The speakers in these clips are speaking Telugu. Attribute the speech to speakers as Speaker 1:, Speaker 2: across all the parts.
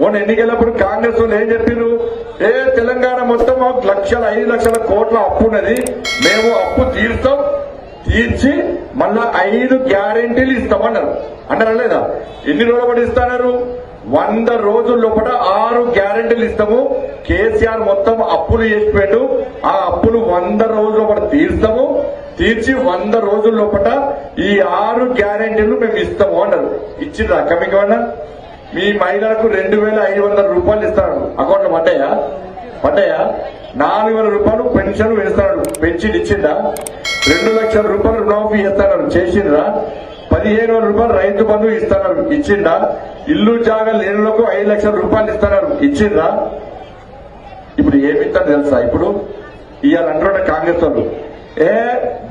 Speaker 1: మొన్న ఎన్నికలప్పుడు కాంగ్రెస్ వాళ్ళు ఏం చెప్పారు ఏ తెలంగాణ మొత్తం లక్షల ఐదు లక్షల కోట్ల అప్పు ఉన్నది. మేము అప్పు తీరుస్తాం తీర్చి మళ్ళా ఐదు గ్యారెంటీలు ఇస్తామన్నారు. అన్నారా లేదా? ఎన్ని రోజులు పడి ఇస్తున్నారు వంద రోజుల లోపల ఆరు గ్యారెంటీలు ఇస్తాము. కేసీఆర్ మొత్తం అప్పులు చేసిపోయాడు ఆ అప్పులు వంద రోజుల లోపల తీర్స్తాము. తీర్చి వంద రోజుల లోపల ఈ ఆరు గ్యారెంటీలు మేము ఇస్తాము అన్నారు. ఇచ్చిండ్రా కమికి మీ మహిళలకు రెండు వేల ఐదు వందల రూపాయలు ఇస్తాడు. అకౌంట్లో పడ్డాయా? పడ్డాయా? నాలుగు వేల రూపాయలు పెన్షన్ వేస్తాడు. పెన్షన్ ఇచ్చిందా? రెండు లక్షల రూపాయలు రుణమాఫీ ఇస్తాడు చేసిండ్రా? పదిహేను వేల రూపాయలు రైతు బంధు ఇస్తాడు. ఇచ్చిందా? ఇల్లు జాగా లేనులకు ఐదు లక్షల రూపాయలు ఇస్తాడు. ఇచ్చిండ్రా ఇప్పుడు ఏమి తెలుసా? ఇప్పుడు ఇవాళ అంటున్నాడు కాంగ్రెస్ వాళ్ళు. ఏ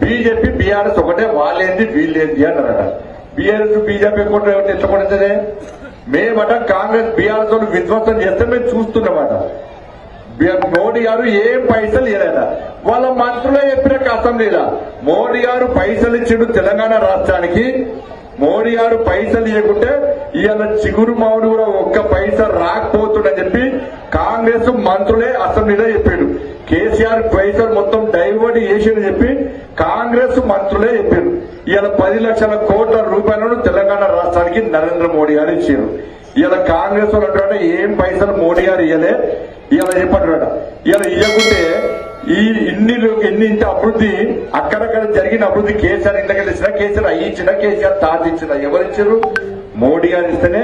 Speaker 1: బీజేపీ బీఆర్ఎస్ ఒకటే వాళ్ళేంది వీళ్ళేంది అంటారట బీఆర్ఎస్ బీజేపీ కూడా ఎట్టకూడదే మేమట కాంగ్రెస్ బీఆర్ఎస్ వాళ్ళు విధ్వంసం చేస్తే మేము చూస్తున్నామట మోడీ గారు ఏం పైసలు ఇవ్వలేదా వాళ్ళ మంత్రులే చెప్పిన అసెంబ్లీలో మోడీ గారు పైసలు ఇచ్చిండు తెలంగాణ రాష్ట్రానికి. మోడీ గారు పైసలు ఇవ్వకుంటే ఇవాళ చిగురు మామిడి కూడా ఒక్క పైస రాకపోతుండని చెప్పి కాంగ్రెస్ మంత్రులే అసెంబ్లీలో చెప్పాడు కేసీఆర్ పైసలు మొత్తం డైవర్ట్ చేసిండు చెప్పి కాంగ్రెస్ మంత్రులే చెప్పారు ఇవాళ పది లక్షల కోట్ల రూపాయలను తెలంగాణ రాష్ట్రానికి నరేంద్ర మోడీ గారు ఇచ్చారు. ఇలా కాంగ్రెస్ వాళ్ళు అంటారంటే ఏం పైసలు మోడీ గారు ఇవ్వలే ఇలా చెప్పంటారట. ఇలా ఇవ్వకుంటే ఈ ఇన్ని ఇన్ని ఇంత అభివృద్ధి అక్కడక్కడ జరిగిన అభివృద్ధి కేసీఆర్ ఇంటికి ఇచ్చినా కేసీఆర్ అయ్యి ఇచ్చినా కేసీఆర్ తాత ఇచ్చినా ఎవరిచ్చారు మోడీ గారు ఇస్తేనే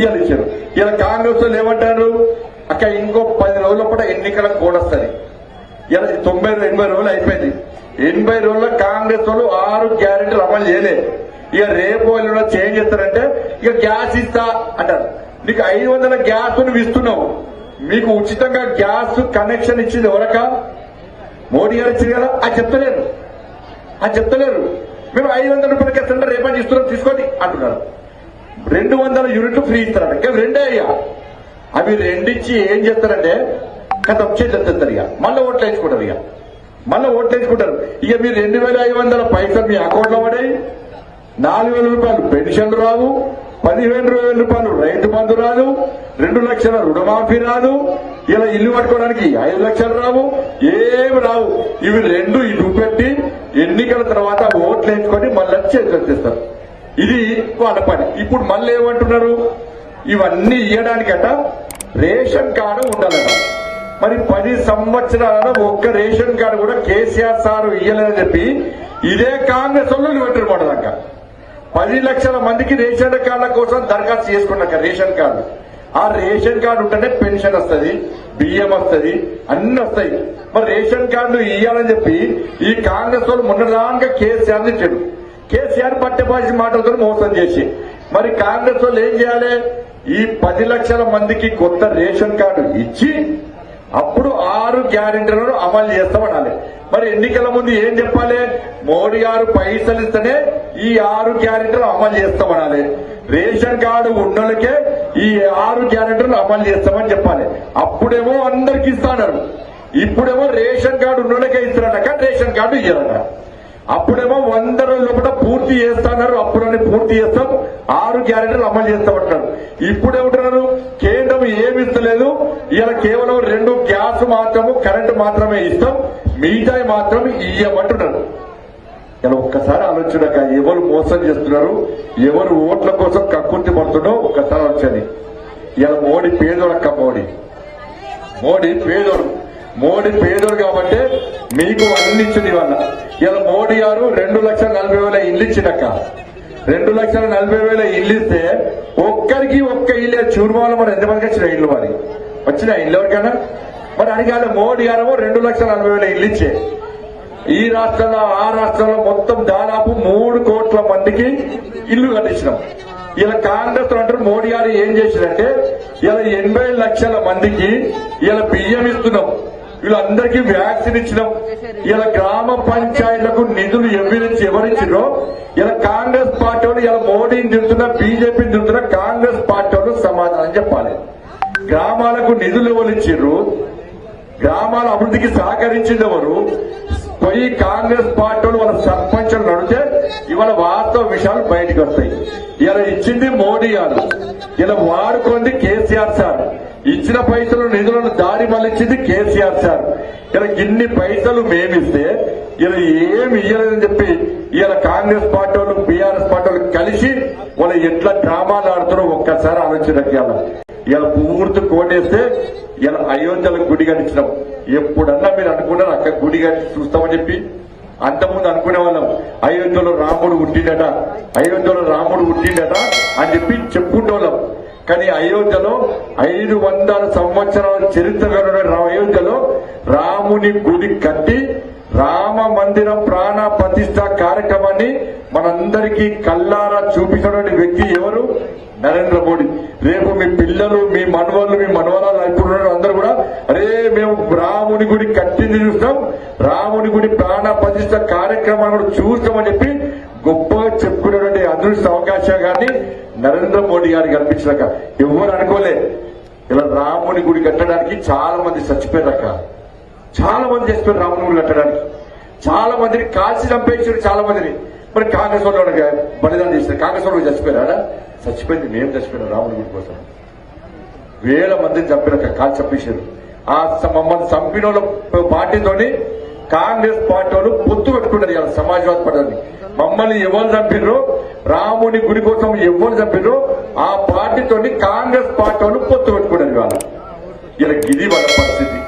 Speaker 1: ఇవాళ ఇచ్చారు. ఇలా కాంగ్రెస్ వాళ్ళు ఏమంటారు? అక్క ఇంకో పది రోజుల కూడా ఎన్నికల కోడ్ వస్తుంది. ఇలా తొంభై ఎనభై రోజులు అయిపోయింది. ఎనభై రోజుల్లో కాంగ్రెస్ వాళ్ళు ఆరు గ్యారెంటీలు అమలు చేయలేదు ఇక రేపు వాళ్ళు చేంజ్ చేస్తారంటే ఇక గ్యాస్ ఇస్తా అంటారు. నీకు ఐదు వందల గ్యాస్ నువ్వు ఇస్తున్నావు. మీకు ఉచితంగా గ్యాస్ కనెక్షన్ ఇచ్చింది ఎవరక మోడీ గారు ఇచ్చింది కదా అది చెప్తలేరు. అది చెప్తలేరు. మేము ఐదు వందల రూపాయలకి సిలిండర్ రేపటి ఇస్తున్నాం తీసుకోండి అంటున్నారు. రెండు వందల యూనిట్లు ఫ్రీ ఇస్తారంట. ఇంకా రెండే అయ్యా అవి రెండిచ్చి ఏం చేస్తారంటే కథ చెప్తారు ఇక. మళ్ళీ ఓట్లు వేసుకుంటారు ఇక. మళ్ళీ ఓట్లు వేసుకుంటారు ఇక మీరు రెండు వేల ఐదు వందల పైసలు మీ అకౌంట్లో పడాయి. నాలుగు వేల రూపాయలు పెన్షన్లు రావు. పదిహేను వేల రూపాయలు రైతు బంధు రాదు రెండు లక్షల రుణమాఫీ రాదు. ఇలా ఇల్లు కట్టుకోవడానికి ఐదు లక్షలు రావు ఏమి రావు. ఇవి రెండు ఇటు పెట్టి ఎన్నికల తర్వాత ఓట్లు వేసుకొని మళ్ళీ చేతులు వచ్చేస్తారు ఇది వాళ్ళ పని. ఇప్పుడు మళ్ళీ ఏమంటున్నారు? ఇవన్నీ ఇవ్వడానికట రేషన్ కార్డు ఉండాలట. మరి పది సంవత్సరాల ఒక్క రేషన్ కార్డు కూడా కేసీఆర్ సార్ ఇయ్యలేదని చెప్పి ఇదే కాంగ్రెస్ వాళ్ళు పెట్టారు దాకా. పది లక్షల మందికి రేషన్ కార్డుల కోసం దరఖాస్తు చేసుకున్నాక రేషన్ కార్డు. ఆ రేషన్ కార్డు ఉంటేనే పెన్షన్ వస్తుంది బియ్యం వస్తుంది అన్ని వస్తాయి. మరి రేషన్ కార్డు ఇయ్యాలని చెప్పి ఈ కాంగ్రెస్ వాళ్ళు మొన్నదాకా కేసీఆర్ ఇచ్చాడు కేసీఆర్ పట్టెపాసి మాటలతో మోసం చేసి. మరి కాంగ్రెస్ వాళ్ళు ఏం చేయాలి? ఈ పది లక్షల మందికి కొత్త రేషన్ కార్డు ఇచ్చి అప్పుడు ఆరు గ్యారెంటీలను అమలు చేస్తామనాలి మరి ఎన్నికల ముందు ఏం చెప్పాలి? మోడీ గారు పైసలు ఇస్తేనే ఈ ఆరు గ్యారెంటీలు అమలు చేస్తామనాలి రేషన్ కార్డు ఉన్నోళ్ళకే ఈ ఆరు గ్యారెంటీలు అమలు చేస్తామని చెప్పాలి. అప్పుడేమో అందరికి ఇస్తాన్నారు ఇప్పుడేమో రేషన్ కార్డు ఉన్నోళ్ళకే ఇస్తారట రేషన్ కార్డు ఇయ్యారట. అప్పుడేమో వంద రోజుల లోపల పూర్తి చేస్తున్నారు అప్పుడని పూర్తి చేస్తాం ఆరు గ్యారెంటీలు అమలు చేస్తామంటున్నారు ఇప్పుడు ఏమంటున్నారు ఇలా కేవలం రెండు గ్యాస్ మాత్రము కరెంటు మాత్రమే ఇస్తాం. మిగతాయి మాత్రం ఇయ్యమంటున్నారు. ఇలా ఒక్కసారి ఆలోచనక ఎవరు మోసం చేస్తున్నారు ఎవరు ఓట్ల కోసం కక్కుర్తి పడుతుండో ఒక్కసారి ఆలోచన ఇలా మోడీ పేదోడక్క మోడీ. మోడీ పేదోడు. మోడీ పేదోడు కాబట్టి మీకు అన్ని ఇచ్చింది ఇవాళ. ఇలా మోడీ గారు రెండు లక్షల నలభై వేల ఇల్లు ఇచ్చినాక రెండు లక్షల నలభై వేల ఇల్లు ఇస్తే ఒక్కరికి ఒక్క ఇల్లు చూరుమాలో మరి ఎంతమందికి వచ్చిన ఇల్లు మరి? వచ్చినా ఇల్లు ఎవరికైనా మరి అడిగాడు మోడీ గారేమో రెండు లక్షల నలభై వేల ఇల్లు ఇచ్చే ఈ రాష్ట్రంలో ఆ రాష్ట్రంలో మొత్తం దాదాపు మూడు కోట్ల మందికి ఇల్లు కట్టించినాం. ఇలా కాంగ్రెస్ అంటారు మోడీ గారు ఏం చేసిందంటే ఇలా ఎనభై లక్షల మందికి ఇలా బియ్యం ఇస్తున్నాం. వీళ్ళందరికీ వ్యాక్సిన్ ఇచ్చినాం. ఇలా గ్రామ పంచాయతీలకు నిధులు ఎవరించి ఎవరిచ్చినో ఇలా కాంగ్రెస్ పార్టీ వాళ్ళు ఇలా మోడీని తింటున్నా బీజేపీని తింటున్నా కాంగ్రెస్ పార్టీ గ్రామాలకు నిధులు ఎవరు గ్రామాల అభివృద్ధికి సహకరించింది ఎవరు పోయి కాంగ్రెస్ పార్టీ వాళ్ళు వాళ్ళ సర్పంచులు నడితే ఇవాళ వాస్తవ విషయాలు బయటకు వస్తాయి. ఇలా ఇచ్చింది మోడీ గారు. ఇలా వాడుకుంది కేసీఆర్ సార్. ఇచ్చిన పైసలు నిధులను దారి మళ్ళించింది కేసీఆర్ సార్. ఇలా ఇన్ని పైసలు మేమిస్తే ఇలా ఏమి ఇయ్యలేదని చెప్పి ఇలా కాంగ్రెస్ పార్టీ వాళ్ళు బీఆర్ఎస్ పార్టీ వాళ్ళు కలిసి వాళ్ళు ఎట్లా డ్రామాలు ఆడుతున్నారో ఒక్కసారి ఆలోచన ఇలా పూర్తి కోటేస్తే ఇలా అయోధ్యలో గుడి కట్టించినాం. ఎప్పుడన్నా మీరు అనుకున్నారు అక్కడ గుడి కట్టి చూస్తామని చెప్పి? అంతకుముందు అనుకునే వాళ్ళం అయోధ్యలో రాముడు పుట్టిండట అయోధ్యలో రాముడు పుట్టిండట అని చెప్పి చెప్పుకుంటోళ్ళం కానీ అయోధ్యలో ఐదు వందల సంవత్సరాల చరిత్ర అయోధ్యలో రాముని గుడి కట్టి రామ మందిరం ప్రాణ ప్రతిష్ట కార్యక్రమాన్ని మనందరికీ కల్లారా చూపించినటువంటి వ్యక్తి ఎవరు? నరేంద్ర మోడీ రేపు మీ పిల్లలు మీ మనవాళ్ళు మీ మనవరాలు అనుకుంటున్నారు అందరూ కూడా అరే మేము రాముని గుడి కట్టింది చూస్తాం రాముని గుడి ప్రాణ ప్రతిష్ట కార్యక్రమాన్ని కూడా చూస్తామని చెప్పి గొప్పగా చెప్పుకునేటువంటి అదృష్ట అవకాశం కానీ నరేంద్ర మోడీ గారికి కల్పించాక ఎవరు అనుకోలే. ఇలా రాముని గుడి కట్టడానికి చాలా మంది చచ్చిపోయారక చాలా మంది చేసిపోయారు రాముని గుడి కట్టడానికి. చాలా మందిని కాల్చి చంపేసారు చాలా మందిని మరి కాంగ్రెస్ వాళ్ళు కూడా బలిదానం చేశారు? కాంగ్రెస్ వాళ్ళు చచ్చిపోయారా చచ్చిపోయింది మేము చచ్చిపోయినాం రాముని గుడి కోసం వేల మందిని చంపిన కాల్ చంపేశారు. ఆ మమ్మల్ని చంపిన వాళ్ళ పార్టీతోని కాంగ్రెస్ పార్టీ వాళ్ళు పొత్తు పెట్టుకుంటారు ఇవాళ సమాజ్వాదీ పార్టీ మమ్మల్ని ఎవరు చంపిర్రో రాముని గుడి కోసం ఎవరు చంపిర్రో ఆ పార్టీతోని కాంగ్రెస్ పార్టీ వాళ్ళు పొత్తు పెట్టుకున్నారు ఇవాళ. ఇలా ఇది వాళ్ళ పరిస్థితి.